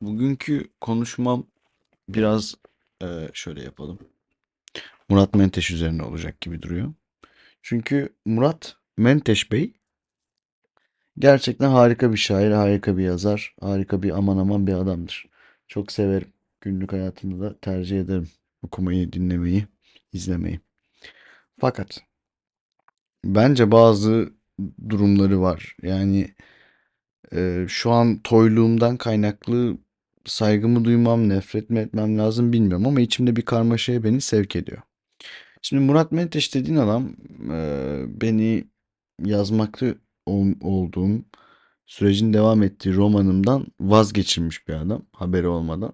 Bugünkü konuşmam biraz eee, şöyle yapalım. Murat Menteş üzerine olacak gibi duruyor. Çünkü Murat Menteş Bey gerçekten harika bir şair, harika bir yazar, harika bir aman aman bir adamdır. Çok severim. Günlük hayatımda da tercih ederim okumayı, dinlemeyi, izlemeyi. Fakat bence bazı durumları var. Yani eee, şu an toyluğumdan kaynaklı saygımı duymam, nefret mi etmem lazım bilmiyorum ama içimde bir karmaşaya beni sevk ediyor. Şimdi Murat Menteş dediğin adam eee, beni yazmakta ol- olduğum sürecin devam ettiği romanımdan vazgeçirmiş bir adam haberi olmadan.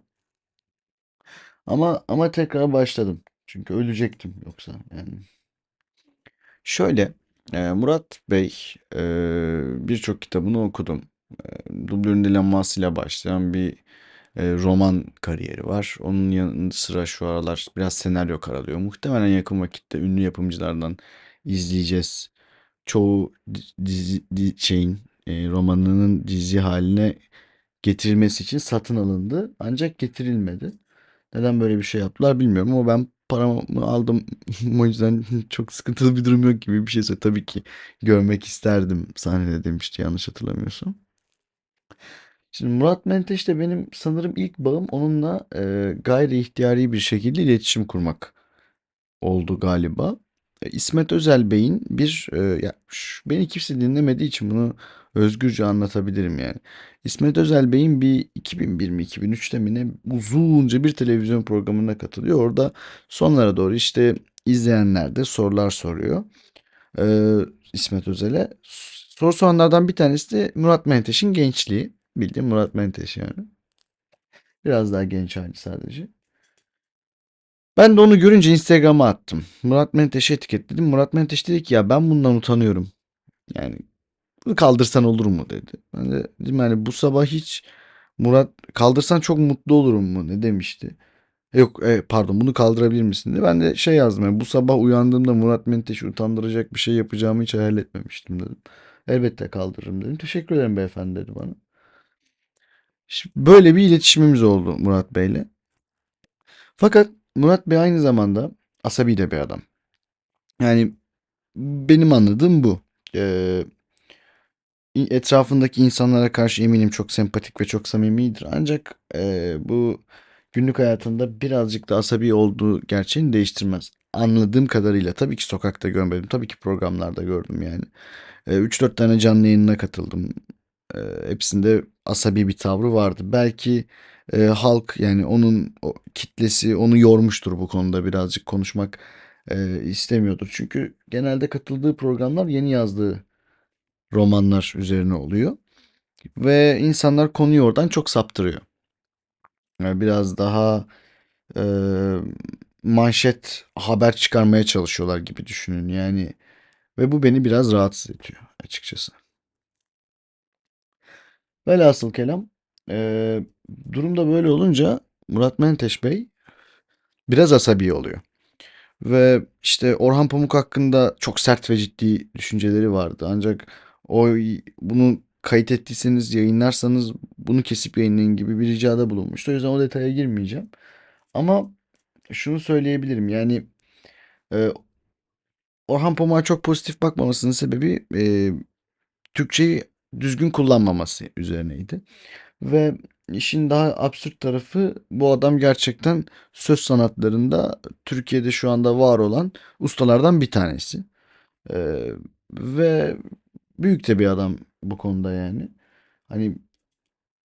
Ama ama tekrar başladım. Çünkü ölecektim yoksa yani. Şöyle eee, Murat Bey eee, birçok kitabını okudum. Eee Dublörün Dilenması'yla başlayan bir e, roman kariyeri var. Onun yanı sıra şu aralar biraz senaryo karalıyor. Muhtemelen yakın vakitte ünlü yapımcılardan izleyeceğiz. Çoğu di- dizi, di- şeyin e, romanının dizi haline getirilmesi için satın alındı. Ancak getirilmedi. Neden böyle bir şey yaptılar bilmiyorum ama ben paramı aldım. O yüzden çok sıkıntılı bir durum yok gibi bir şeyse tabii ki görmek isterdim sahnede demişti yanlış hatırlamıyorsam. Şimdi Murat Menteş'le benim sanırım ilk bağım onunla e, gayri ihtiyari bir şekilde iletişim kurmak oldu galiba. E, İsmet Özel Bey'in bir e, ya ş- beni kimse dinlemediği için bunu özgürce anlatabilirim yani. İsmet Özel Bey'in bir 2001 mi 2003'te mi ne uzunca bir televizyon programına katılıyor. Orada sonlara doğru işte izleyenler de sorular soruyor. E, İsmet Özel'e. Soru soranlardan bir tanesi de Murat Menteş'in gençliği. Bildiğin Murat Menteş yani. Biraz daha genç hali sadece. Ben de onu görünce Instagram'a attım. Murat Menteş'i etiketledim. Murat Menteş dedi ki ya ben bundan utanıyorum. Yani bunu kaldırsan olur mu dedi. Ben de dedim yani bu sabah hiç Murat kaldırsan çok mutlu olurum mu ne demişti. Yok e, pardon bunu kaldırabilir misin dedi. Ben de şey yazdım yani bu sabah uyandığımda Murat Menteş'i utandıracak bir şey yapacağımı hiç hayal etmemiştim dedim. Elbette kaldırırım dedim. Teşekkür ederim beyefendi dedi bana. Böyle bir iletişimimiz oldu Murat Bey'le. Fakat Murat Bey aynı zamanda asabi de bir adam. Yani benim anladığım bu. Ee, etrafındaki insanlara karşı eminim çok sempatik ve çok samimidir. Ancak e, bu günlük hayatında birazcık da asabi olduğu gerçeğini değiştirmez. Anladığım kadarıyla tabii ki sokakta görmedim. Tabii ki programlarda gördüm yani. E, 3-4 tane canlı yayınına katıldım. E, hepsinde asabi bir tavrı vardı. Belki e, halk yani onun o kitlesi onu yormuştur bu konuda birazcık konuşmak e, istemiyordur. Çünkü genelde katıldığı programlar yeni yazdığı romanlar üzerine oluyor. Ve insanlar konuyu oradan çok saptırıyor. Yani biraz daha e, manşet haber çıkarmaya çalışıyorlar gibi düşünün. Yani ve bu beni biraz rahatsız ediyor açıkçası. Velhasıl kelam e, durumda böyle olunca Murat Menteş Bey biraz asabi oluyor. Ve işte Orhan Pamuk hakkında çok sert ve ciddi düşünceleri vardı. Ancak o bunu kayıt ettiyseniz yayınlarsanız bunu kesip yayınlayın gibi bir ricada bulunmuştu. O yüzden o detaya girmeyeceğim. Ama şunu söyleyebilirim yani e, Orhan Pamuk'a çok pozitif bakmamasının sebebi e, Türkçeyi düzgün kullanmaması üzerineydi. Ve işin daha absürt tarafı bu adam gerçekten söz sanatlarında Türkiye'de şu anda var olan ustalardan bir tanesi. Ee, ve büyük de bir adam bu konuda yani. Hani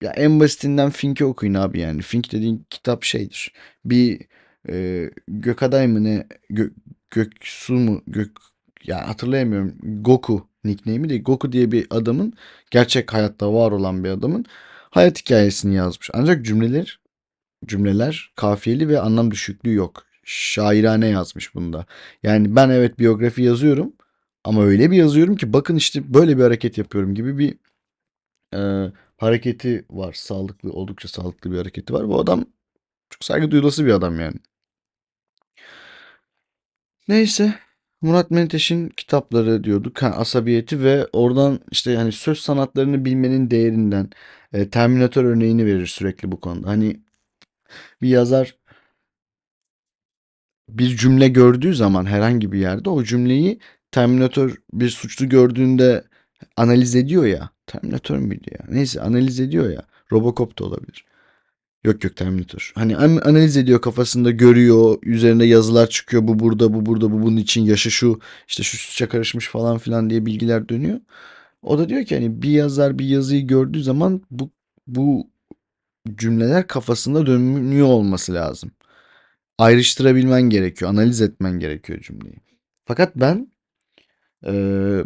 ya en basitinden Fink'i okuyun abi yani. Fink dediğin kitap şeydir. Bir e, Gökaday mı ne? Gö, Göksu mu? Gök, ya hatırlayamıyorum. Goku nickname'i değil. Goku diye bir adamın gerçek hayatta var olan bir adamın hayat hikayesini yazmış. Ancak cümleler cümleler kafiyeli ve anlam düşüklüğü yok. Şairane yazmış bunda. Yani ben evet biyografi yazıyorum ama öyle bir yazıyorum ki bakın işte böyle bir hareket yapıyorum gibi bir e, hareketi var. Sağlıklı, oldukça sağlıklı bir hareketi var. Bu adam çok saygı duyulası bir adam yani. Neyse Murat Menteş'in kitapları diyorduk. Asabiyeti ve oradan işte hani söz sanatlarını bilmenin değerinden e, Terminator örneğini verir sürekli bu konuda. Hani bir yazar bir cümle gördüğü zaman herhangi bir yerde o cümleyi Terminator bir suçlu gördüğünde analiz ediyor ya. Terminator muydu ya? Neyse analiz ediyor ya. Robocop da olabilir. Yok yok Terminator. Hani an- analiz ediyor kafasında görüyor. Üzerinde yazılar çıkıyor. Bu burada, bu burada, bu bunun için yaşı şu. işte şu suça karışmış falan filan diye bilgiler dönüyor. O da diyor ki hani bir yazar bir yazıyı gördüğü zaman bu bu cümleler kafasında dönüyor olması lazım. Ayrıştırabilmen gerekiyor. Analiz etmen gerekiyor cümleyi. Fakat ben eee,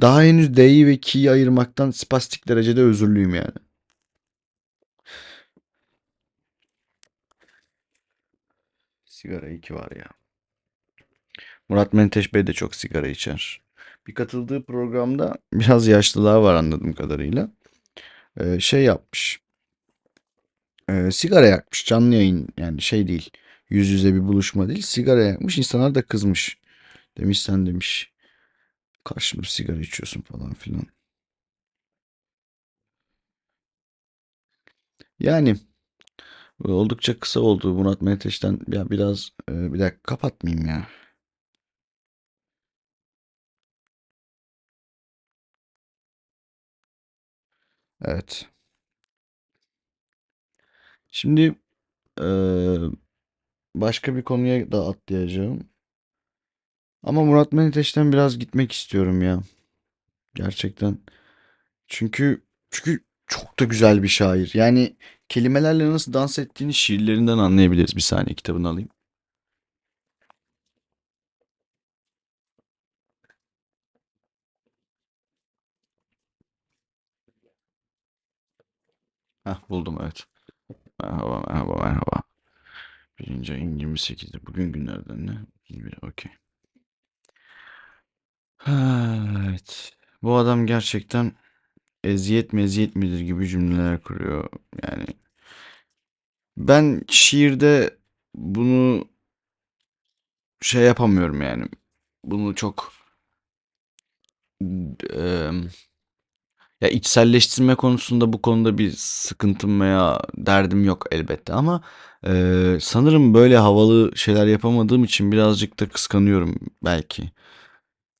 daha henüz D'yi ve ki'yi ayırmaktan spastik derecede özürlüyüm yani. Sigara iyi ki var ya. Murat Menteş Bey de çok sigara içer. Bir katıldığı programda biraz yaşlılığa var anladığım kadarıyla. Ee, şey yapmış. Ee, sigara yakmış. Canlı yayın yani şey değil. Yüz yüze bir buluşma değil. Sigara yakmış. İnsanlar da kızmış. Demiş sen demiş. Karşımda sigara içiyorsun falan filan. Yani oldukça kısa oldu Murat Menteş'ten. Ya biraz e, bir dakika kapatmayayım ya. Evet. Şimdi e, başka bir konuya da atlayacağım. Ama Murat Menteş'ten biraz gitmek istiyorum ya. Gerçekten. Çünkü çünkü çok da güzel bir şair. Yani kelimelerle nasıl dans ettiğini şiirlerinden anlayabiliriz. Bir saniye kitabını alayım. Heh, buldum evet. Merhaba merhaba merhaba. Birinci ayın 28'i. Bugün günlerden ne? 21, Okey. Evet. Bu adam gerçekten eziyet meziyet midir gibi cümleler kuruyor. Yani ben şiirde bunu şey yapamıyorum yani. Bunu çok eee, ya içselleştirme konusunda bu konuda bir sıkıntım veya derdim yok elbette ama eee, sanırım böyle havalı şeyler yapamadığım için birazcık da kıskanıyorum belki.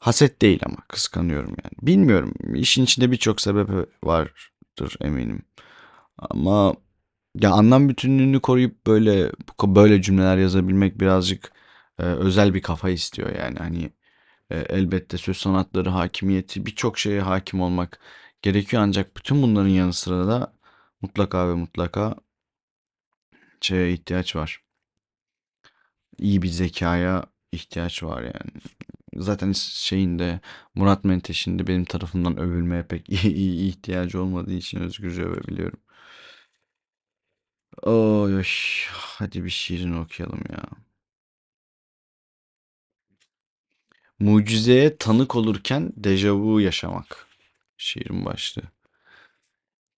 Haset değil ama kıskanıyorum yani. Bilmiyorum. İşin içinde birçok sebebi vardır eminim. Ama ya anlam bütünlüğünü koruyup böyle böyle cümleler yazabilmek birazcık e, özel bir kafa istiyor yani. Hani e, elbette söz sanatları hakimiyeti birçok şeye hakim olmak gerekiyor ancak bütün bunların yanı sıra da mutlaka ve mutlaka şeye ihtiyaç var. İyi bir zekaya ihtiyaç var yani. Zaten şeyin de Murat Menteş'in de benim tarafımdan övülmeye pek ihtiyacı olmadığı için özgürce övebiliyorum. Oy, oy. Hadi bir şiirini okuyalım ya. Mucizeye tanık olurken dejavu yaşamak. Şiirin başlığı.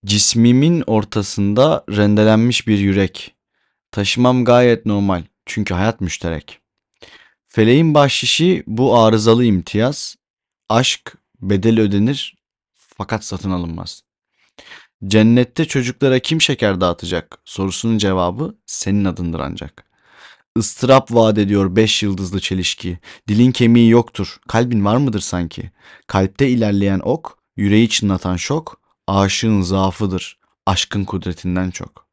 Cismimin ortasında rendelenmiş bir yürek. Taşımam gayet normal. Çünkü hayat müşterek. Feleğin bahşişi bu arızalı imtiyaz. Aşk bedel ödenir fakat satın alınmaz. Cennette çocuklara kim şeker dağıtacak sorusunun cevabı senin adındır ancak. Istırap vaat ediyor beş yıldızlı çelişki. Dilin kemiği yoktur, kalbin var mıdır sanki? Kalpte ilerleyen ok, yüreği çınlatan şok, aşığın zaafıdır, aşkın kudretinden çok.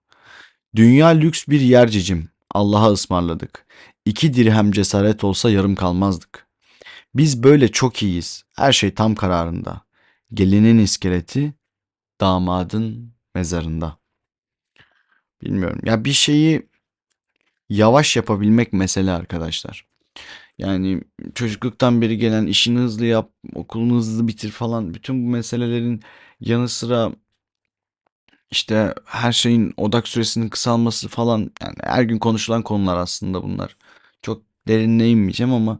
Dünya lüks bir yer cicim, Allah'a ısmarladık. İki dirhem cesaret olsa yarım kalmazdık. Biz böyle çok iyiyiz, her şey tam kararında. Gelinin iskeleti, damadın mezarında. Bilmiyorum. Ya bir şeyi yavaş yapabilmek mesele arkadaşlar. Yani çocukluktan beri gelen işini hızlı yap, okulunu hızlı bitir falan bütün bu meselelerin yanı sıra işte her şeyin odak süresinin kısalması falan yani her gün konuşulan konular aslında bunlar. Çok derinine inmeyeceğim ama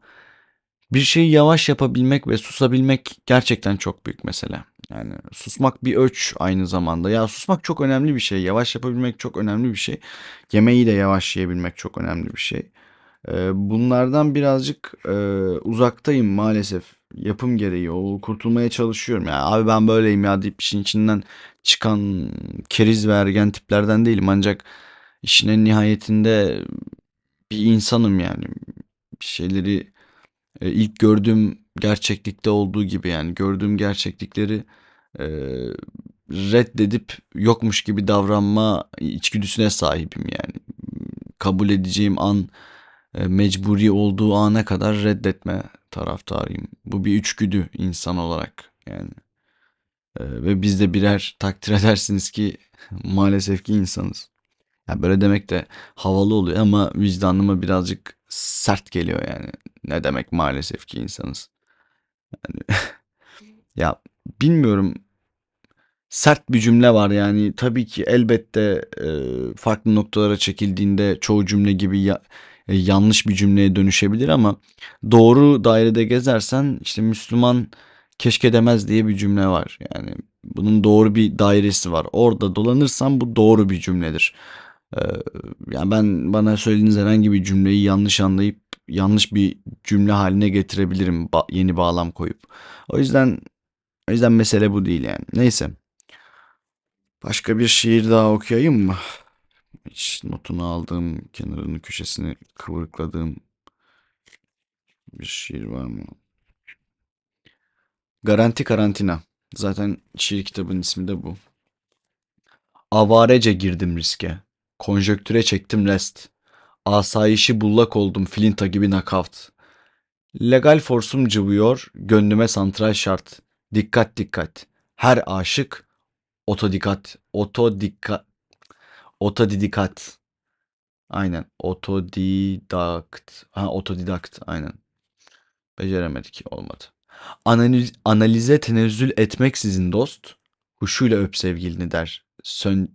bir şeyi yavaş yapabilmek ve susabilmek gerçekten çok büyük mesele. Yani susmak bir ölç aynı zamanda. Ya susmak çok önemli bir şey. Yavaş yapabilmek çok önemli bir şey. Yemeği de yavaş yiyebilmek çok önemli bir şey. Ee, bunlardan birazcık e, uzaktayım maalesef. Yapım gereği o kurtulmaya çalışıyorum. Ya abi ben böyleyim ya deyip işin içinden çıkan keriz ve ergen tiplerden değilim. Ancak işin en nihayetinde bir insanım yani. Bir şeyleri e, ilk gördüğüm gerçeklikte olduğu gibi yani gördüğüm gerçeklikleri e, reddedip yokmuş gibi davranma içgüdüsüne sahibim yani. Kabul edeceğim an e, mecburi olduğu ana kadar reddetme taraftarıyım. Bu bir içgüdü insan olarak yani. E, ve biz de birer takdir edersiniz ki maalesef ki insanız. Ya böyle demek de havalı oluyor ama vicdanıma birazcık sert geliyor yani. Ne demek maalesef ki insanız. Ya bilmiyorum sert bir cümle var yani tabii ki elbette e, farklı noktalara çekildiğinde çoğu cümle gibi ya- e, yanlış bir cümleye dönüşebilir ama doğru dairede gezersen işte Müslüman keşke demez diye bir cümle var. Yani bunun doğru bir dairesi var. Orada dolanırsan bu doğru bir cümledir. Ee, yani ben bana söylediğiniz herhangi bir cümleyi yanlış anlayıp yanlış bir cümle haline getirebilirim ba- yeni bağlam koyup. O yüzden o yüzden mesele bu değil yani. Neyse. Başka bir şiir daha okuyayım mı? Hiç notunu aldığım, kenarını köşesini kıvırkladığım bir şiir var mı? Garanti Karantina. Zaten şiir kitabının ismi de bu. Avarece girdim riske. Konjöktüre çektim rest. Asayişi bullak oldum filinta gibi nakavt. Legal forsum cıvıyor, gönlüme santral şart. Dikkat dikkat. Her aşık otodikat, otodikkat, otodidikat. Aynen. Otodidakt. Ha otodidakt. Aynen. Beceremedik. Olmadı. Analiz, analize tenezzül etmeksizin dost, huşuyla öp sevgilini der.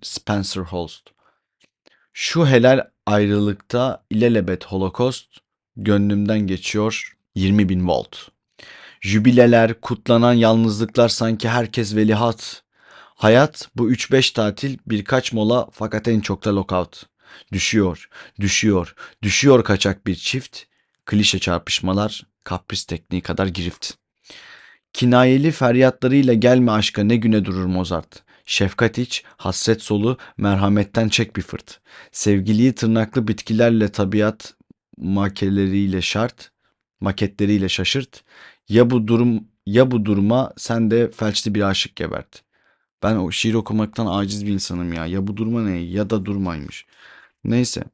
Spencer Holst. Şu helal ayrılıkta ilelebet holokost, gönlümden geçiyor 20 bin volt. Jübileler, kutlanan yalnızlıklar sanki herkes velihat. Hayat bu 3-5 tatil, birkaç mola fakat en çok da lockout. Düşüyor, düşüyor, düşüyor kaçak bir çift. Klişe çarpışmalar, kapris tekniği kadar girift. Kinayeli feryatlarıyla gelme aşka ne güne durur Mozart. Şefkat iç, hasret solu, merhametten çek bir fırt. Sevgiliyi tırnaklı bitkilerle tabiat makeleriyle şart, maketleriyle şaşırt. Ya bu durum ya bu duruma sen de felçli bir aşık gebert. Ben o şiir okumaktan aciz bir insanım ya. Ya bu durma ne ya da durmaymış. Neyse.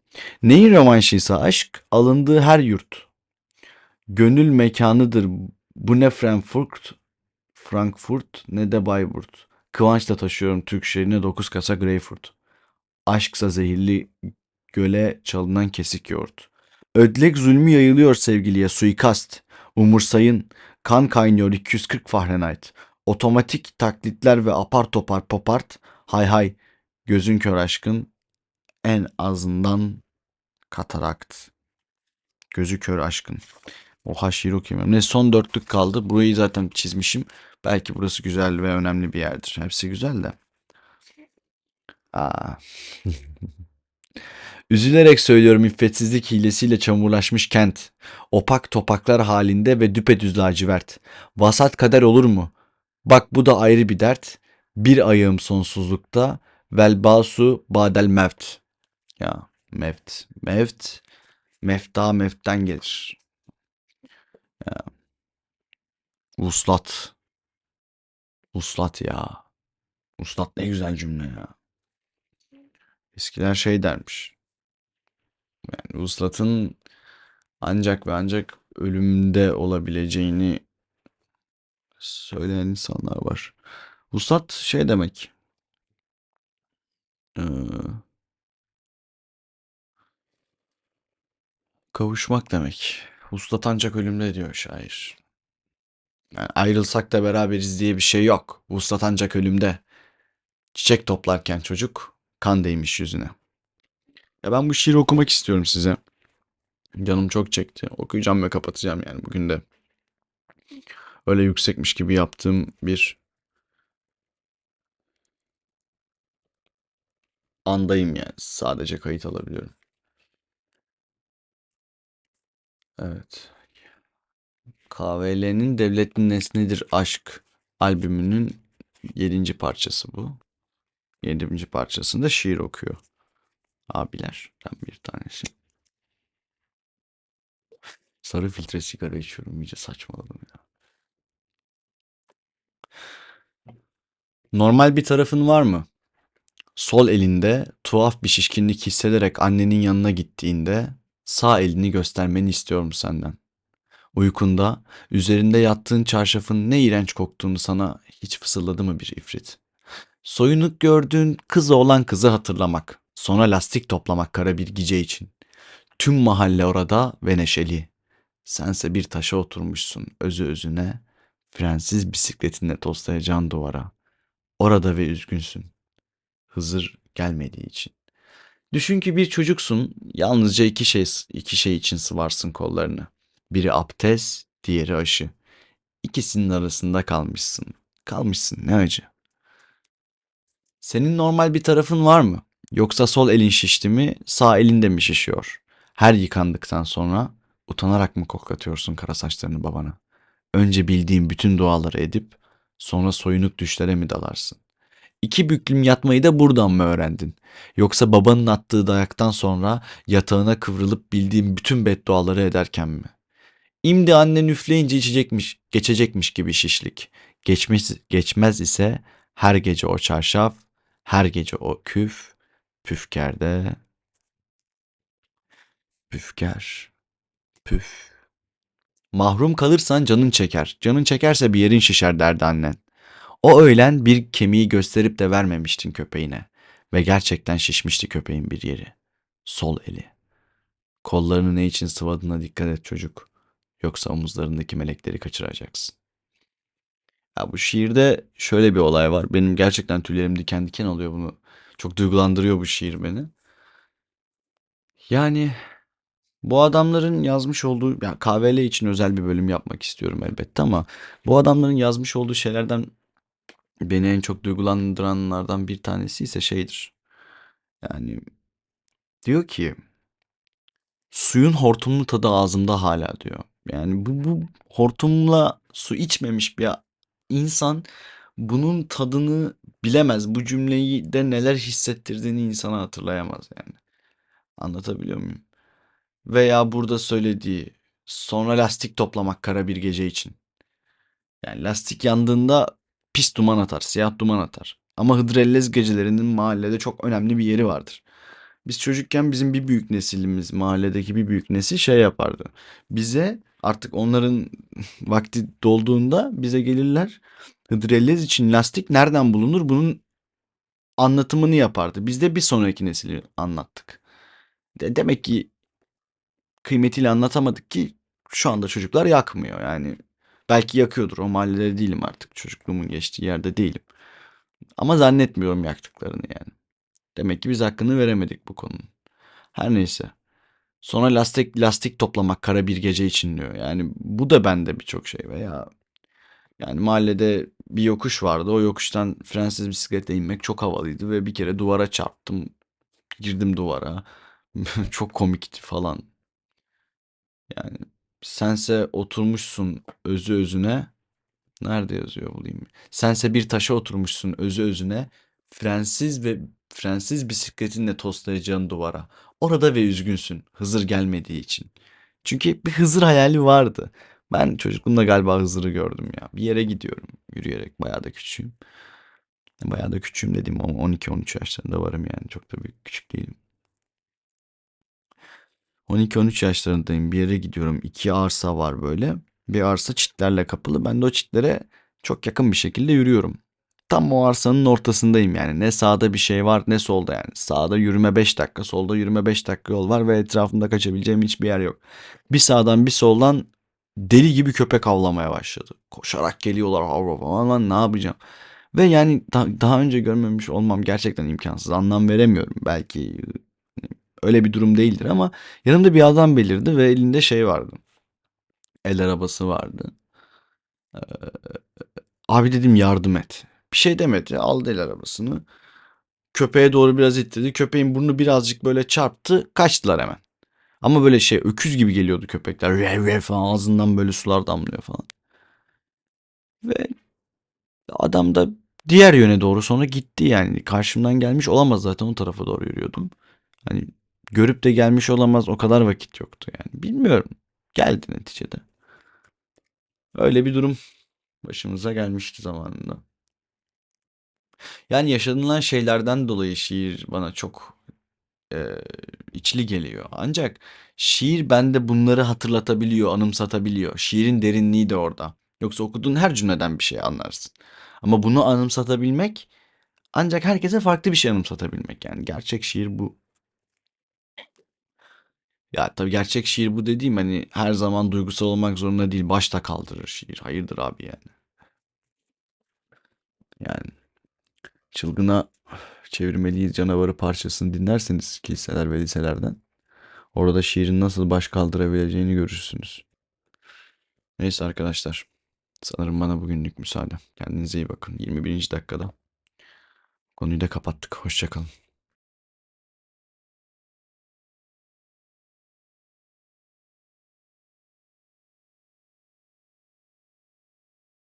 Neyin rövanşıysa aşk alındığı her yurt. Gönül mekanıdır. Bu ne Frankfurt, Frankfurt ne de Bayburt. Kıvançla taşıyorum Türk şehrine 9 kasa Greyfurt. Aşksa zehirli göle çalınan kesik yoğurt. Ödlek zulmü yayılıyor sevgiliye suikast. Umursayın kan kaynıyor 240 Fahrenheit. Otomatik taklitler ve apar topar popart. Hay hay gözün kör aşkın en azından katarakt. Gözü kör aşkın. Oha şiir okuyamıyorum. Ne son dörtlük kaldı. Burayı zaten çizmişim. Belki burası güzel ve önemli bir yerdir. Hepsi güzel de. Aa. Üzülerek söylüyorum iffetsizlik hilesiyle çamurlaşmış kent. Opak topaklar halinde ve düpedüz lacivert. Vasat kader olur mu? Bak bu da ayrı bir dert. Bir ayağım sonsuzlukta. Velbasu badel mevt. Ya mevt. Mevt. Mefta meften gelir. Vuslat. Vuslat ya. Vuslat ne güzel cümle ya. Eskiler şey dermiş. Yani vuslatın ancak ve ancak ölümde olabileceğini söyleyen insanlar var. Vuslat şey demek. Ee, kavuşmak demek. Vuslat ancak ölümde diyor şair. Yani ayrılsak da beraberiz diye bir şey yok. Vuslat ancak ölümde. Çiçek toplarken çocuk kan değmiş yüzüne. Ya ben bu şiiri okumak istiyorum size. Canım çok çekti. Okuyacağım ve kapatacağım yani bugün de. Öyle yüksekmiş gibi yaptığım bir andayım yani. Sadece kayıt alabiliyorum. Evet. KVL'nin Devletin Nesnedir Aşk albümünün yedinci parçası bu. Yedinci parçasında şiir okuyor. Abilerden bir tanesi. Sarı filtre sigara içiyorum. iyice saçmaladım ya. Normal bir tarafın var mı? Sol elinde tuhaf bir şişkinlik hissederek annenin yanına gittiğinde sağ elini göstermeni istiyorum senden. Uykunda üzerinde yattığın çarşafın ne iğrenç koktuğunu sana hiç fısıldadı mı bir ifrit? Soyunuk gördüğün kızı olan kızı hatırlamak. Sonra lastik toplamak kara bir gece için. Tüm mahalle orada ve neşeli. Sense bir taşa oturmuşsun özü özüne. Frensiz bisikletinle toslayacağın duvara. Orada ve üzgünsün. Hızır gelmediği için. Düşün ki bir çocuksun, yalnızca iki şey iki şey için sıvarsın kollarını. Biri abdest, diğeri aşı. İkisinin arasında kalmışsın. Kalmışsın ne acı. Senin normal bir tarafın var mı? Yoksa sol elin şişti mi, sağ elin de mi şişiyor? Her yıkandıktan sonra utanarak mı koklatıyorsun kara saçlarını babana? Önce bildiğin bütün duaları edip sonra soyunuk düşlere mi dalarsın? İki büklüm yatmayı da buradan mı öğrendin? Yoksa babanın attığı dayaktan sonra yatağına kıvrılıp bildiğin bütün bedduaları ederken mi? İmdi annen üfleyince içecekmiş, geçecekmiş gibi şişlik. Geçmez, geçmez ise her gece o çarşaf, her gece o küf, püfkerde, püfker, püf. Mahrum kalırsan canın çeker. Canın çekerse bir yerin şişer derdi annen. O öğlen bir kemiği gösterip de vermemiştin köpeğine. Ve gerçekten şişmişti köpeğin bir yeri. Sol eli. Kollarını ne için sıvadığına dikkat et çocuk. Yoksa omuzlarındaki melekleri kaçıracaksın. Ya bu şiirde şöyle bir olay var. Benim gerçekten tüylerim diken diken oluyor bunu. Çok duygulandırıyor bu şiir beni. Yani bu adamların yazmış olduğu, ya KVL için özel bir bölüm yapmak istiyorum elbette ama bu adamların yazmış olduğu şeylerden beni en çok duygulandıranlardan bir tanesi ise şeydir. Yani diyor ki suyun hortumlu tadı ağzımda hala diyor. Yani bu, bu hortumla su içmemiş bir insan bunun tadını bilemez. Bu cümleyi de neler hissettirdiğini insana hatırlayamaz yani. Anlatabiliyor muyum? Veya burada söylediği sonra lastik toplamak kara bir gece için. Yani lastik yandığında pis duman atar, siyah duman atar. Ama Hıdrellez gecelerinin mahallede çok önemli bir yeri vardır. Biz çocukken bizim bir büyük nesilimiz, mahalledeki bir büyük nesil şey yapardı. Bize artık onların vakti dolduğunda bize gelirler. Hıdrellez için lastik nereden bulunur bunun anlatımını yapardı. Biz de bir sonraki nesili anlattık. De demek ki kıymetiyle anlatamadık ki şu anda çocuklar yakmıyor yani. Belki yakıyordur o mahallede değilim artık. Çocukluğumun geçtiği yerde değilim. Ama zannetmiyorum yaktıklarını yani. Demek ki biz hakkını veremedik bu konunun. Her neyse. Sonra lastik lastik toplamak kara bir gece için diyor. Yani bu da bende birçok şey veya yani mahallede bir yokuş vardı. O yokuştan frensiz bisikletle inmek çok havalıydı ve bir kere duvara çarptım. Girdim duvara. Çok komikti falan. Yani sense oturmuşsun özü özüne. Nerede yazıyor bulayım? Sense bir taşa oturmuşsun özü özüne. Frensiz ve frensiz bisikletinle toslayacağın duvara. Orada ve üzgünsün Hızır gelmediği için. Çünkü bir Hızır hayali vardı. Ben çocukluğumda galiba Hızır'ı gördüm ya. Bir yere gidiyorum yürüyerek. Bayağı da küçüğüm. Bayağı da küçüğüm dediğim ama 12-13 yaşlarında varım yani. Çok da büyük küçük değilim. 12-13 yaşlarındayım. Bir yere gidiyorum. İki arsa var böyle. Bir arsa çitlerle kapılı. Ben de o çitlere çok yakın bir şekilde yürüyorum. Tam o arsanın ortasındayım yani. Ne sağda bir şey var ne solda yani. Sağda yürüme 5 dakika, solda yürüme 5 dakika yol var ve etrafımda kaçabileceğim hiçbir yer yok. Bir sağdan bir soldan deli gibi köpek avlamaya başladı. Koşarak geliyorlar havlaman ne yapacağım? Ve yani daha önce görmemiş olmam gerçekten imkansız. Anlam veremiyorum. Belki öyle bir durum değildir ama yanımda bir adam belirdi ve elinde şey vardı. El arabası vardı. Ee, abi dedim yardım et. Bir şey demedi. Aldı el arabasını. Köpeğe doğru biraz ittirdi. Köpeğin burnu birazcık böyle çarptı. Kaçtılar hemen. Ama böyle şey öküz gibi geliyordu köpekler. Rev rev falan ağzından böyle sular damlıyor falan. Ve adam da diğer yöne doğru sonra gitti yani. Karşımdan gelmiş olamaz zaten o tarafa doğru yürüyordum. Hani görüp de gelmiş olamaz o kadar vakit yoktu yani. Bilmiyorum. Geldi neticede. Öyle bir durum başımıza gelmişti zamanında. Yani yaşanılan şeylerden dolayı şiir bana çok e, içli geliyor. Ancak şiir bende bunları hatırlatabiliyor, anımsatabiliyor. Şiirin derinliği de orada. Yoksa okuduğun her cümleden bir şey anlarsın. Ama bunu anımsatabilmek ancak herkese farklı bir şey anımsatabilmek. Yani gerçek şiir bu. Ya tabii gerçek şiir bu dediğim hani her zaman duygusal olmak zorunda değil. Başta kaldırır şiir. Hayırdır abi yani. Yani Çılgına çevirmeliyiz canavarı parçasını dinlerseniz kiliseler ve liselerden orada şiirin nasıl baş kaldırabileceğini görürsünüz. Neyse arkadaşlar. Sanırım bana bugünlük müsaade. Kendinize iyi bakın. 21. dakikada. Konuyu da kapattık. Hoşçakalın.